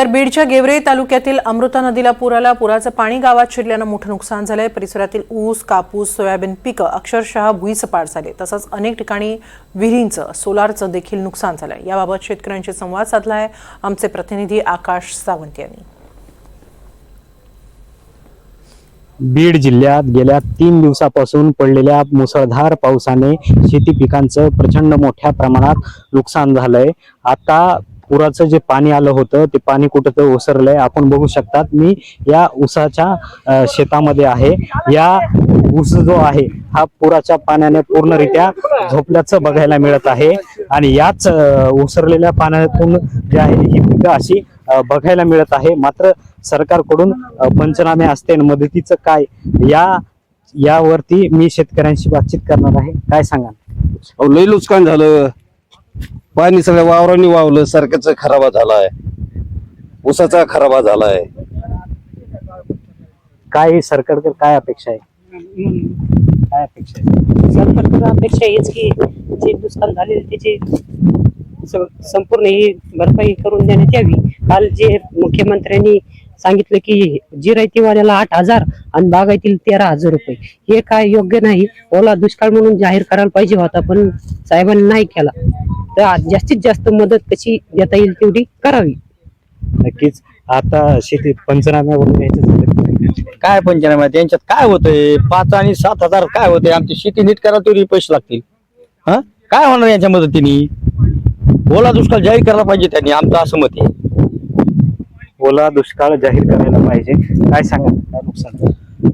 तर बीडच्या गेवरे तालुक्यातील अमृता नदीला पूर आला पुराचं पाणी गावात शिरल्यानं मोठं नुकसान झालंय. परिसरातील ऊस कापूस सोयाबीन पिकं अक्षरशः भुईसपाट झाले. तसंच अनेक ठिकाणी विहिरींचं सोलारचं देखील नुकसान झालंय. याबाबत शेतकऱ्यांशी संवाद साधलाय आमचे प्रतिनिधी आकाश सावंत यांनी. बीड जिल्ह्यात गेल्या तीन दिवसापासून पडलेल्या मुसळधार पावसाने शेती पिकांचं प्रचंड मोठ्या प्रमाणात नुकसान झालंय. आता पुराचं जे पाणी आलं होतं ते पाणी कुठं तर ओसरलंय. आपण बघू शकतात मी या ऊसाच्या शेतामध्ये आहे. या ऊस जो आहे हा पुराच्या पाण्याने पूर्णरित्या झोपल्याचं बघायला मिळत आहे. आणि याच ओसरलेल्या पाण्यातून जे आहे ही पिकं अशी बघायला मिळत आहे. मात्र सरकारकडून पंचनामे असते आणि मदतीचं काय या यावरती मी शेतकऱ्यांशी बातचीत करणार आहे. काय सांगा लई लय नुकसान झालं. पाणी सगळ्या वावरांनी वावलं सारख्याच खराबा झालाय. ऊसाचा खराबा झालाय. काय सरकारकडे काय अपेक्षा आहे? काय अपेक्षा आहे? सरकारकडे अपेक्षा हेच की जे नुकसान झालेले त्याची स- संपूर्ण ही भरपाई करून देण्यात यावी. काल जे मुख्यमंत्र्यांनी सांगितलं की जिरायतीवाल्याला आठ हजार आणि बागायतील तेरा हजार रुपये. हे काय योग्य नाही? ओला दुष्काळ म्हणून जाहीर करायला पाहिजे होता पण साहेबांनी नाही केला. तर आज जास्तीत जास्त मदत कशी देता येईल तेवढी करावी. नक्कीच. आता शेतीत पंचनाम्यावरून यायचं. काय पंचनामा? त्यांच्यात काय होतंय? पाच आणि सात हजार काय होते आमची शेती नीट करा तरी पैसे लागतील. हा? काय होणार यांच्या मदतीने? ओला दुष्काळ जाहीर करायला पाहिजे त्यांनी आमचं असं मत आहे. ओला दुष्काळ जाहीर करायला पाहिजे. काय सांगा काय नुकसान?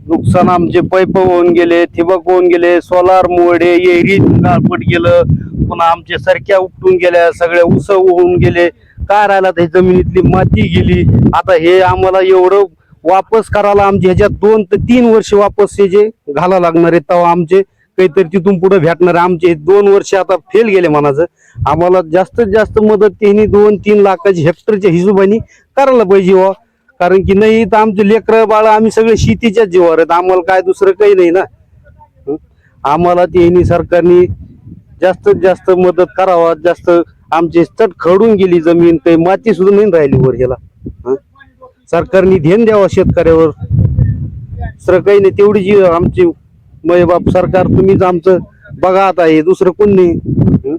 नुकसान आमचे पैप होऊन गेले ठिबक होऊन गेले सोलार मोडे येरी गारपट गेलं पुन्हा आमच्या सरक्या उपटून गेल्या सगळ्या उस होऊन गेले. काय राहिला ते जमिनीतली माती गेली. आता हे आम्हाला एवढं वापस करायला आमचे ह्याच्यात दोन ते तीन वर्ष वापस हे जे घाला लागणार आहे तेव्हा आमचे काहीतरी तिथून पुढे भेटणार. आहे. आमचे हे दोन वर्ष आता फेल गेले म्हणायचं. आम्हाला जास्तीत जास्त मदत त्यांनी दोन तीन लाखाची हेक्टरच्या हिशोबाने करायला पाहिजे व कारण की नाही तर आमचे लेकरं बाळ आम्ही सगळे शेतीच्या जीवावर आहेत. आम्हाला काय दुसरं काही नाही ना. आम्हाला त्यांनी सरकारने जास्तीत जास्त मदत करावा. जास्त आमचे तट खडून गेली जमीन काही माती सुद्धा नाही राहिली वर ह्याला. सरकारनी सरकारने ध्यान द्यावा शेतकऱ्यावर. दुसरं काही नाही तेवढी जी आमची मय बाप सरकार तुम्हीच आमचं बघा आता हे दुसरं कोण नाही.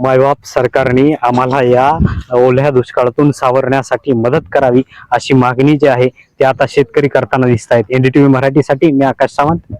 मायबाप सरकारने आम्हाला या ओल्या दुष्काळातून सावरण्यासाठी मदत करावी अशी मागणी जी आहे ती आता शेतकरी करताना दिसत आहेत एनडीटीव्ही मराठीसाठी मी आकाश सावंत